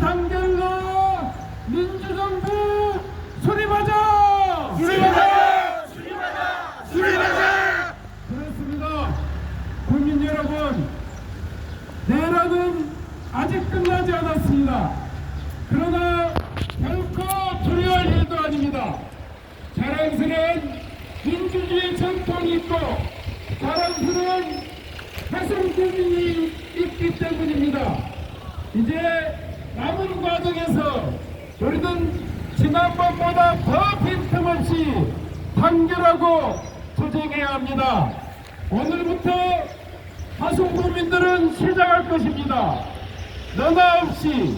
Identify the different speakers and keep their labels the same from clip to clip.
Speaker 1: 윤상결로 민주정부 수립하자!
Speaker 2: 수리하자! 수리하자! 수리하자!
Speaker 1: 그렇습니다. 국민 여러분, 내란은 아직 끝나지 않았습니다. 그러나 결코 두려워할 일도 아닙니다. 자랑스러운 민주주의 전통이 있고 자랑스러운 혜성국민이 있기 때문입니다. 이제 남은 과정에서 우리는 지난번보다 더 빈틈없이 단결하고 투쟁해야 합니다. 오늘부터 하송국민들은 시작할 것입니다. 너나 없이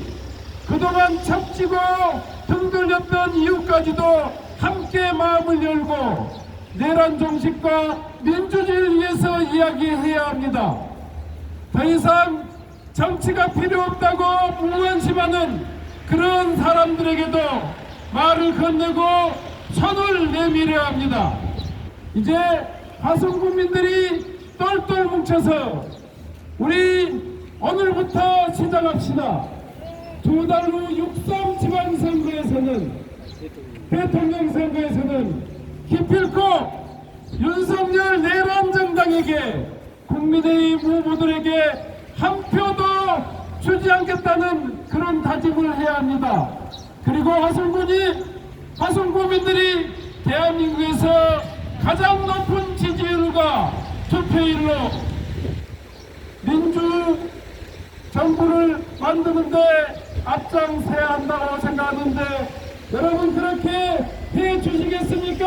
Speaker 1: 그동안 척지고 등 돌렸던 이유까지도 함께 마음을 열고 내란 종식과 민주주의를 위해서 이야기해야 합니다. 더 이상 정치가 필요 없다고 무관심하는 그런 사람들에게도 말을 건네고 손을 내밀어야 합니다. 이제 화성 국민들이 똘똘 뭉쳐서 우리 오늘부터 시작합시다. 두 달 후 6.3 지방선거에서는 대통령 선거에서는 기필코 윤석열 내란 정당에게 국민의힘 후보들에게 한 표도 주지 않겠다는 그런 다짐을 해야 합니다. 그리고 화성군이 화성구민들이 대한민국에서 가장 높은 지지율과 투표율로 민주 정부를 만드는데 앞장서야 한다고 생각하는데 여러분 그렇게 해 주시겠습니까?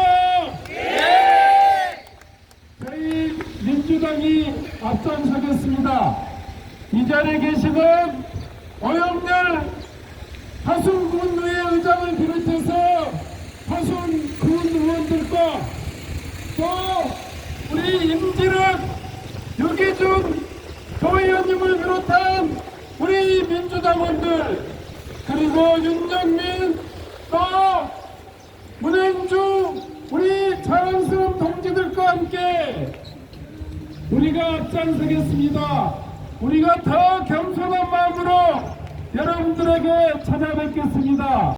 Speaker 1: 저희 민주당이 앞장서겠습니다. 이 자리에 계시는 오영렬 하순군의회 의장을 비롯해서 하순군 의원들과 또 우리 임지력 유기준 도의원님을 비롯한 우리 민주당원들 그리고 윤정민 또 문행주 우리 자랑스러운 동지들과 함께 우리가 앞장서겠습니다. 우리가 더 겸손한 마음으로 여러분들에게 찾아뵙겠습니다.